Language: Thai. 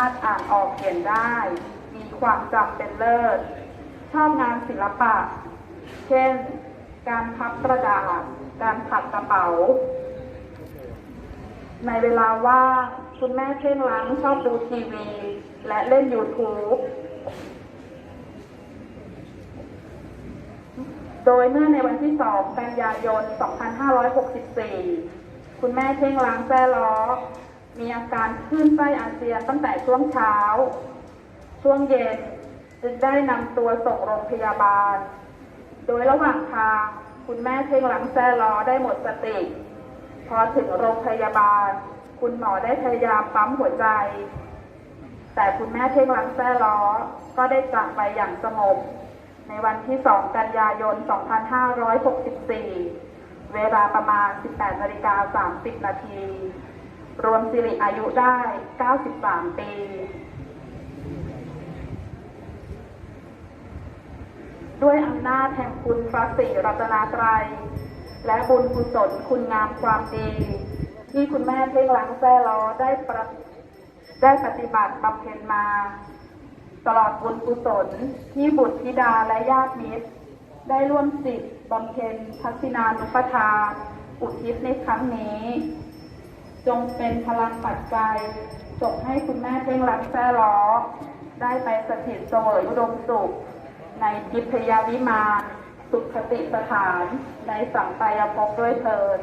ารถอ่านออกเขียนได้ มีความจำเป็นเลิศ ชอบงานศิลปะ เช่น การพับกระดาษ การถักกระเป๋า ในเวลาว่างคุณแม่เพ่งล้างชอบดูทีวี และเล่น YouTube โดยเมื่อในวันที่ 2 กันยายน 2564 คุณแม่เพ่งล้างแจ้ล้อ มีอาการคลื่นไส้อาเจียนตั้งแต่ช่วงเช้า ช่วงเย็นจึงได้นำตัวส่งโรงพยาบาล โดยระหว่างทางคุณแม่เพ่งหลังแซ่ล้อได้หมดสติ พอถึงโรงพยาบาล คุณหมอได้พยายามปั๊มหัวใจ แต่คุณแม่เพ่งหลังแซ่ล้อก็ได้จากไปอย่างสงบในวันที่ 2 กันยายน 2564 เวลาประมาณ 18นาฬิกา30 นาที รวมสิริอายุได้ 93 ปี ด้วยอำนาจแห่งคุณพระศรีรัตนตรัย และบุญกุศลคุณงามความดี ที่คุณแม่เพ่งหลังแซ่ล้อได้ประได้ปฏิบัติบำเพ็ญมา ตลอดบุญกุศลที่บุตรธิดาและญาติมิตร ได้ร่วมจิตบำเพ็ญทักษิณานุปทานอุทิศในครั้งนี้ จงเป็นพลังปัจจัยส่งให้คุณแม่เพ่งรักแท้ล้อ ได้ไปสถิตเสวยอุดมสุข ในทิพยาวิมานสุขคติสถาน ในสังไตรภพด้วยเถิด